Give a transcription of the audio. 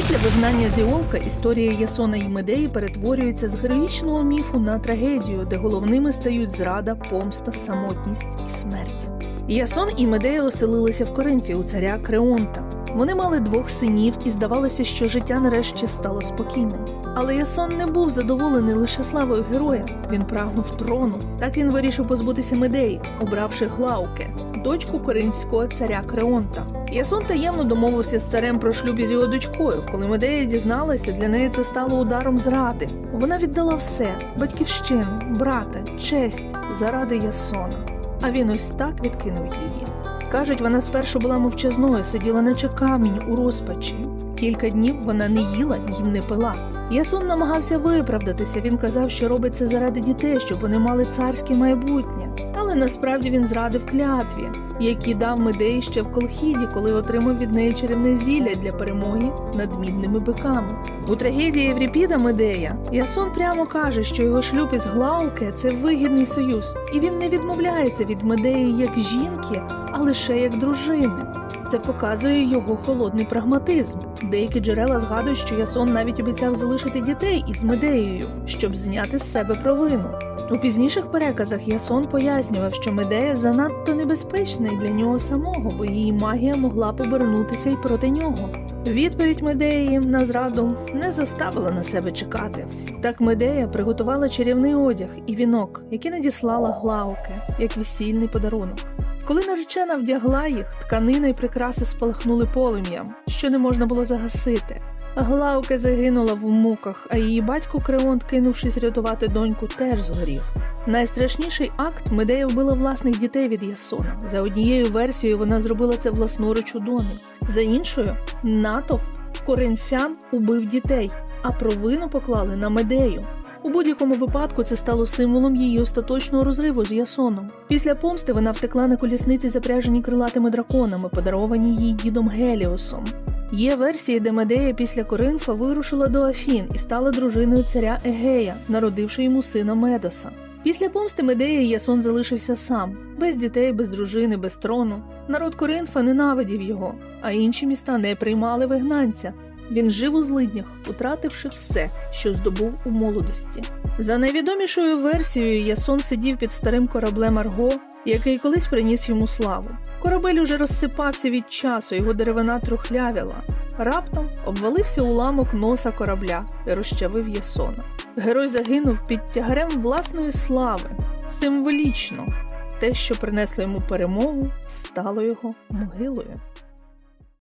Після вигнання з Іолка історія Ясона і Медеї перетворюється з героїчного міфу на трагедію, де головними стають зрада, помста, самотність і смерть. Ясон і Медея оселилися в Коринфі у царя Креонта. Вони мали двох синів, і здавалося, що життя нарешті стало спокійним. Але Ясон не був задоволений лише славою героя. Він прагнув трону. Так він вирішив позбутися Медеї, обравши Глауке, дочку коринфського царя Креонта. Ясон таємно домовився з царем про шлюб із його дочкою. Коли Медея дізналася, для неї це стало ударом зради. Вона віддала все: батьківщину, брата, честь заради Ясона. А він ось так відкинув її. Кажуть, вона спершу була мовчазною, сиділа наче камінь у розпачі. Кілька днів вона не їла і не пила. Ясон намагався виправдатися. Він казав, що робить це заради дітей, щоб вони мали царське майбутнє. Але насправді він зрадив клятві, які дав Медеї ще в Колхіді, коли отримав від неї чарівне зілля для перемоги над мідними биками. У трагедії Євріпіда Медея Ясон прямо каже, що його шлюб із Глауке це вигідний союз, і він не відмовляється від Медеї як жінки, а лише як дружини. Це показує його холодний прагматизм. Деякі джерела згадують, що Ясон навіть обіцяв залишити дітей із Медеєю, щоб зняти з себе провину. У пізніших переказах Ясон пояснював, що Медея занадто небезпечна для нього самого, бо її магія могла повернутися й проти нього. Відповідь Медеї на зраду не заставила на себе чекати. Так Медея приготувала чарівний одяг і вінок, які надіслала Глауке, як весільний подарунок. Коли наречена вдягла їх, тканина й прикраси спалахнули полум'ям, що не можна було загасити. Глауке загинула в муках, а її батько Креонт, кинувшись рятувати доньку, теж згорів. Найстрашніший акт Медея вбила власних дітей від Ясона. За однією версією вона зробила це власноруч у домі. За іншою, натовп коринфян убив дітей, а провину поклали на Медею. У будь-якому випадку це стало символом її остаточного розриву з Ясоном. Після помсти вона втекла на колісниці, запряжені крилатими драконами, подаровані їй дідом Геліосом. Є версії, де Медея після Коринфа вирушила до Афін і стала дружиною царя Егея, народивши йому сина Медоса. Після помсти Медеї Ясон залишився сам, без дітей, без дружини, без трону. Народ Коринфа ненавидів його, а інші міста не приймали вигнанця. Він жив у злиднях, утративши все, що здобув у молодості. За найвідомішою версією, Ясон сидів під старим кораблем Арго, який колись приніс йому славу. Корабель уже розсипався від часу, його деревина трухлявіла. Раптом обвалився уламок носа корабля і розчавив Ясона. Герой загинув під тягарем власної слави. Символічно те, що принесло йому перемогу, стало його могилою.